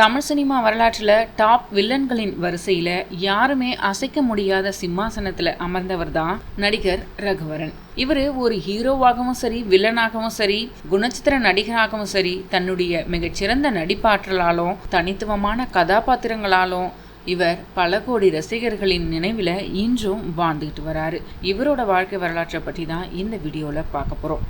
Tamil cinema வரலாற்றில் top வில்லன்களின் வரிசையில் யாருமே அசைக்க முடியாத சிம்மாசனத்தில் அமர்ந்தவர் தான் நடிகர் ரகுவரன். இவர் ஒரு ஹீரோவாகவும் சரி வில்லனாகவும் சரி குணச்சித்திர நடிகராகவும் சரி தன்னுடைய மிகச்சிறந்த நடிப்பாற்றலாலும் தனித்துவமான கதாபாத்திரங்களாலும் இவர் பல கோடி ரசிகர்களின் நினைவில் இன்றும் வாழ்ந்துகிட்டு வராரு. இவரோட வாழ்க்கை வரலாற்றை பற்றி தான் இந்த வீடியோவில் பார்க்க போகிறோம்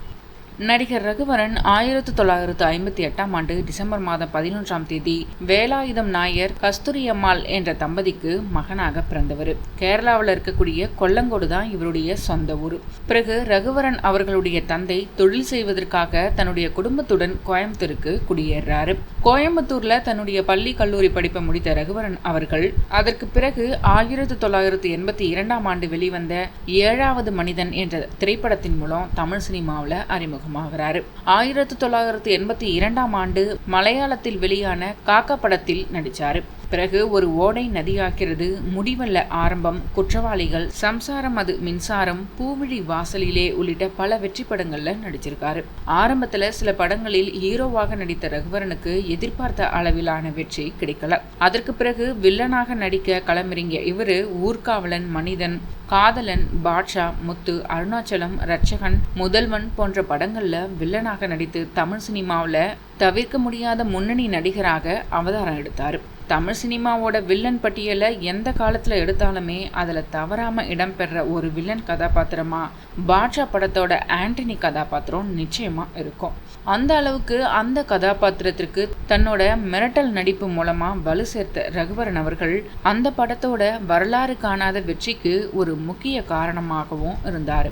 நடிகர் ரகுவரன் ஆயிரத்தி தொள்ளாயிரத்து ஐம்பத்தி எட்டாம் ஆண்டு டிசம்பர் மாதம் பதினொன்றாம் தேதி வேலாயுதம் நாயர் கஸ்தூரியம்மாள் என்ற தம்பதிக்கு மகனாக பிறந்தவர். கேரளாவில் இருக்கக்கூடிய கொல்லங்கோடு தான் இவருடைய சொந்த ஊர். பிறகு ரகுவரன் அவர்களுடைய தந்தை தொழில் செய்வதற்காக தன்னுடைய குடும்பத்துடன் கோயம்புத்தூருக்கு குடியேறாரு. கோயம்புத்தூர்ல தன்னுடைய பள்ளி கல்லூரி படிப்பை முடித்த ரகுவரன் அவர்கள் அதற்கு பிறகு ஆயிரத்தி தொள்ளாயிரத்து எண்பத்தி இரண்டாம் ஆண்டு வெளிவந்த ஏழாவது மனிதன் என்ற திரைப்படத்தின் மூலம் தமிழ் சினிமாவில் அறிமுகம் அறிமுகமாகிறாரு ஆயிரத்தி தொள்ளாயிரத்தி எண்பத்தி இரண்டாம் ஆண்டு மலையாளத்தில் வெளியான காக்கா படத்தில் நடித்தார் பிறகு ஒரு ஓடை நதியாக்கிறது முடிவல்ல ஆரம்பம். குற்றவாளிகள் சம்சாரம் அது மின்சாரம் பூவிழி வாசலிலே உள்ளிட்ட பல வெற்றி படங்கள்ல நடிச்சிருக்காரு. ஆரம்பத்துல சில படங்களில் ஹீரோவாக நடித்த ரகுவரனுக்கு எதிர்பார்த்த அளவிலான வெற்றி கிடைக்கல. அதற்கு பிறகு வில்லனாக நடிக்க களமிறங்கிய இவரு ஊர்காவலன் மனிதன் காதலன் பாட்ஷா முத்து அருணாச்சலம் ரட்சகன் முதல்வன் போன்ற படங்கள்ல வில்லனாக நடித்து தமிழ் சினிமாவில் தவிர்க்க முடியாத முன்னணி நடிகராக அவதாரம் எடுத்தார். தமிழ் சினிமாவோட வில்லன் பட்டியலை எந்த காலத்தில் எடுத்தாலுமே அதில் தவறாமல் இடம்பெற ஒரு வில்லன் கதாபாத்திரமாக பாட்ஷா படத்தோட ஆண்டனி கதாபாத்திரம் நிச்சயமாக இருக்கும். அந்த அளவுக்கு அந்த கதாபாத்திரத்திற்கு தன்னோட மிரட்டல் நடிப்பு மூலமாக வலு சேர்த்த ரகுவரன் அவர்கள் அந்த படத்தோட வரலாறு காணாத வெற்றிக்கு ஒரு முக்கிய காரணமாகவும் இருந்தார்.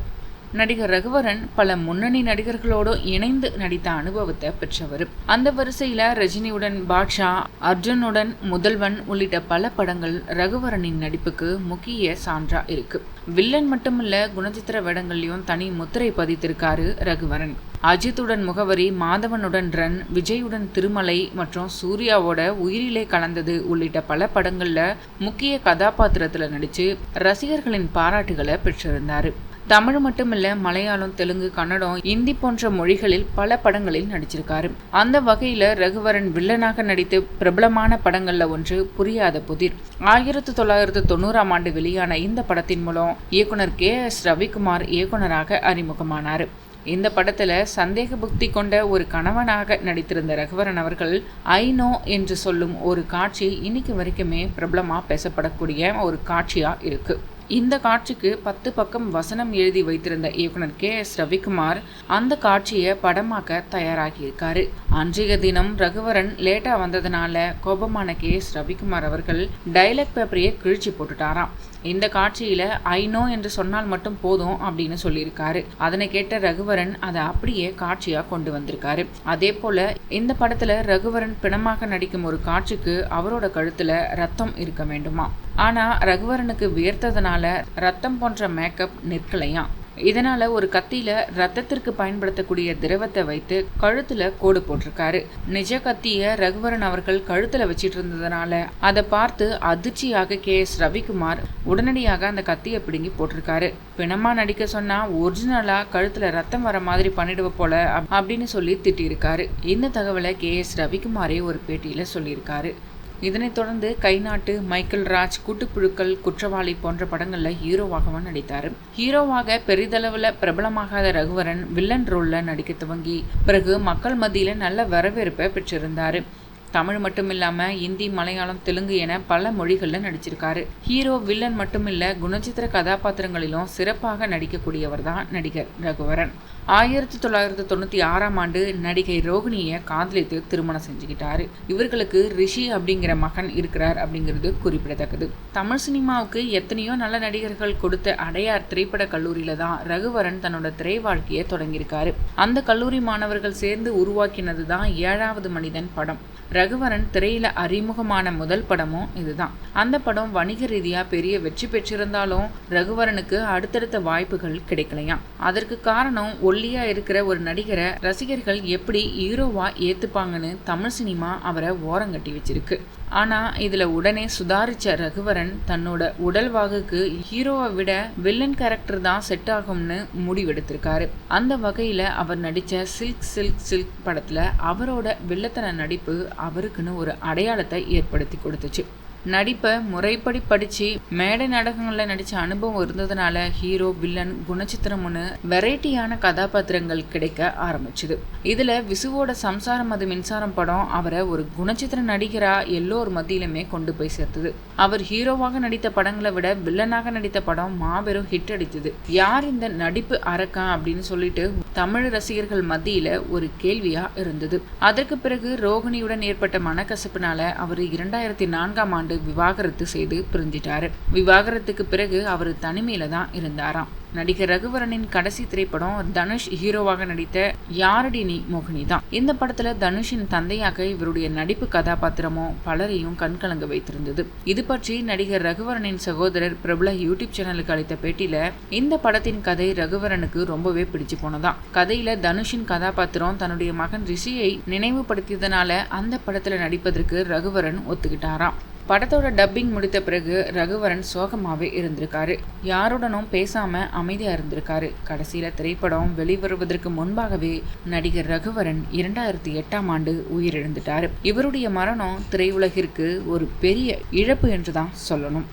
நடிகர் ரகுவரன் பல முன்னணி நடிகர்களோடு இணைந்து நடித்த அனுபவத்தை பெற்றவர். அந்த வரிசையில ரஜினியுடன் பாட்ஷா அர்ஜுனுடன் முதல்வன் உள்ளிட்ட பல படங்கள் ரகுவரனின் நடிப்புக்கு முக்கிய சான்றா இருக்கு. வில்லன் மட்டுமல்ல குணச்சித்திர வேடங்கள்லயும் தனி முத்திரை பதித்திருக்காரு ரகுவரன். அஜித்துடன் முகவரி மாதவனுடன் ரன் விஜயுடன் திருமலை மற்றும் சூர்யாவோட உயிரிலே கலந்தது உள்ளிட்ட பல படங்கள்ல முக்கிய கதாபாத்திரத்துல நடிச்சு ரசிகர்களின் பாராட்டுகளை பெற்றிருந்தாரு. தமிழ் மட்டுமில்ல மலையாளம் தெலுங்கு கன்னடம் இந்தி போன்ற மொழிகளில் பல படங்களில் நடிச்சிருக்காரு. அந்த வகையில ரகுவரன் வில்லனாக நடித்து பிரபலமான படங்கள்ல ஒன்று புரியாத புதிர். ஆயிரத்தி தொள்ளாயிரத்து தொண்ணூறாம் ஆண்டு வெளியான இந்த படத்தின் மூலம் இயக்குனர் கே. எஸ். ரவிக்குமார் இயக்குனராக அறிமுகமானார். இந்த படத்துல சந்தேக புக்தி கொண்ட ஒரு கணவனாக நடித்திருந்த ரகுவரன் அவர்கள் ஐநோ என்று சொல்லும் ஒரு காட்சி இன்னைக்கு வரைக்குமே பிரபலமா பேசப்படக்கூடிய ஒரு காட்சியா இருக்கு. இந்த காட்சிக்கு பத்து பக்கம் வசனம் எழுதி வைத்திருந்த இயக்குனர் கே எஸ் ரவிக்குமார் அந்த காட்சியை படமாக்க தயாராகியிருக்காரு. அன்றைய தினம் ரகுவரன் லேட்டாக வந்ததுனால கோபமான கே எஸ் ரவிக்குமார் அவர்கள் டைலாக் பேப்பரையே கிழிச்சு போட்டுட்டாராம். இந்த காட்சியில் ஐநோ என்று சொன்னால் மட்டும் போதும் அப்படின்னு சொல்லியிருக்காரு. அதனை கேட்ட ரகுவரன் அதை அப்படியே காட்சியாக கொண்டு வந்திருக்காரு. அதே போல் இந்த படத்தில் ரகுவரன் பிணமாக நடிக்கும் ஒரு காட்சிக்கு அவரோட கழுத்தில் ரத்தம் இருக்க வேண்டுமா? ஆனால் ரகுவரனுக்கு வியர்த்ததுனால ரத்தம் போன்ற மேக்கப் நிற்கலையாம். இதனால ஒரு கத்தியில ரத்தத்திற்கு பயன்படுத்தக்கூடிய திரவத்தை வைத்து கழுத்துல கோடு போட்டிருக்காரு. நிஜ கத்திய ரகுவரன் அவர்கள் கழுத்துல வச்சிட்டு இருந்ததுனால அதை பார்த்து அதிர்ச்சியாக கே எஸ் ரவிக்குமார் உடனடியாக அந்த கத்தியை பிடுங்கி போட்டிருக்காரு. பிணமா நடிக்க சொன்னா ஒரிஜினலா கழுத்துல ரத்தம் வர மாதிரி பண்ணிடுவ போல அப்படின்னு சொல்லி திட்டியிருக்காரு. இந்த தகவலை கே எஸ் ரவிக்குமாரே ஒரு பேட்டியில சொல்லியிருக்காரு. இதனைத் தொடர்ந்து கைநாட்டு மைக்கேல் ராஜ் கூட்டுப்புழுக்கள் குற்றவாளி போன்ற படங்களில் ஹீரோவாகவும் நடித்தார். ஹீரோவாக பெரிதளவில் பிரபலமாகாத ரகுவரன் வில்லன் ரோலில் நடிக்க துவங்கி பிறகு மக்கள் மத்தியில் நல்ல வரவேற்பை பெற்றிருந்தார். தமிழ் மட்டும் இல்லாமல் இந்தி மலையாளம் தெலுங்கு என பல மொழிகளில் நடிச்சிருக்காரு. ஹீரோ வில்லன் மட்டுமில்ல குணச்சித்திர கதாபாத்திரங்களிலும் சிறப்பாக நடிக்கக்கூடியவர் தான் நடிகர் ரகுவரன். ஆயிரத்தி தொள்ளாயிரத்தி தொண்ணூற்றி ஆறாம் ஆண்டு நடிகை ரோகிணியை காதலித்து திருமணம் செஞ்சுக்கிட்டாரு. இவர்களுக்கு ரிஷி அப்படிங்கிற மகன் இருக்கிறார் அப்படிங்கிறது குறிப்பிடத்தக்கது. தமிழ் சினிமாவுக்கு எத்தனையோ நல்ல நடிகர்கள் கொடுத்த அடையார் திரைப்பட கல்லூரியில தான் ரகுவரன் தன்னோட திரை வாழ்க்கையை தொடங்கியிருக்காரு. அந்த கல்லூரி மாணவர்கள் சேர்ந்து உருவாக்கினது தான் ஏழாவது மனிதன் படம். ரகுவரன் திரையில அறிமுகமான முதல் படமும் இதுதான். அந்த படம் வணிக ரீதியா பெரிய வெற்றி பெற்றிருந்தாலும் ரகுவரனுக்கு அடுத்தடுத்த வாய்ப்புகள் கிடைக்கலையாம். அதற்கு காரணம் ஒல்லியாக இருக்கிற ஒரு நடிகரை ரசிகர்கள் எப்படி ஹீரோவாக ஏற்றுப்பாங்கன்னு தமிழ் சினிமா அவரை ஓரங்கட்டி வச்சிருக்கு. ஆனால் இதில் உடனே சுதாரிச்ச ரகுவரன் தன்னோட உடல் வாகுக்கு ஹீரோவை விட வில்லன் கேரக்டர் தான் செட் ஆகும்னு முடிவெடுத்திருக்காரு. அந்த வகையில் அவர் நடித்த சில்க் சில்க் சில்க் படத்தில் அவரோட வில்லத்தன நடிப்பு அவருக்குன்னு ஒரு அடையாளத்தை ஏற்படுத்தி கொடுத்துச்சு. நடிப்பை முறைப்படி படித்து மேடை நாடகங்களில் நடித்த அனுபவம் இருந்ததுனால ஹீரோ வில்லன் குணச்சித்திரம்னு வெரைட்டியான கதாபாத்திரங்கள் கிடைக்க ஆரம்பிச்சுது. இதில் விசுவோட சம்சாரம் அது மின்சாரம் படம் அவரை ஒரு குணச்சித்திர நடிகராக எல்லோர் மத்தியிலுமே கொண்டு போய் சேர்த்தது. அவர் ஹீரோவாக நடித்த படங்களை விட வில்லனாக நடித்த படம் மாபெரும் ஹிட் அடித்தது யார் இந்த நடிப்பு அரக்கா அப்படின்னு சொல்லிட்டு தமிழ் ரசிகர்கள் மத்தியில் ஒரு கேள்வியாக இருந்தது. அதற்கு பிறகு ரோகிணியுடன் ஏற்பட்ட மனக்கசப்புனால அவர் இரண்டாயிரத்தி நான்காம் ஆண்டு விவாகரத்து செய்து பிரிஞ்சிட்டாரு. விவாகரத்துக்கு பிறகு அவர் தனிமையில தான் இருந்தாராம். நடிகர் ரகுவரனின் கடைசி திரைப்படம் தனுஷ் ஹீரோவாக நடித்த யாரடி நீ மோகினி தான். இந்த படத்துல தனுஷின் தந்தையாக இவருடைய நடிப்பு கதாபாத்திரமும் பலரையும் கண்கலங்க வைத்திருந்தது. இது பற்றி நடிகர் ரகுவரனின் சகோதரர் பிரபல யூடியூப் சேனலுக்கு அளித்த பேட்டியில இந்த படத்தின் கதை ரகுவரனுக்கு ரொம்பவே பிடிச்சு போனதாம். கதையில தனுஷின் கதாபாத்திரம் தன்னுடைய மகன் ரிஷியை நினைவுபடுத்தியதனால அந்த படத்துல நடிப்பதற்கு ரகுவரன் ஒத்துக்கிட்டாராம். படத்தோட டப்பிங் முடித்த பிறகு ரகுவரன் சோகமாகவே இருந்திருக்காரு. யாருடனும் பேசாமல் அமைதியாக இருந்திருக்காரு. கடைசியில் திரைப்படம் வெளிவருவதற்கு முன்பாகவே நடிகர் ரகுவரன் இரண்டாயிரத்தி எட்டாம் ஆண்டு உயிரிழந்துட்டார். இவருடைய மரணம் திரையுலகிற்கு ஒரு பெரிய இழப்பு என்றுதான் சொல்லணும்.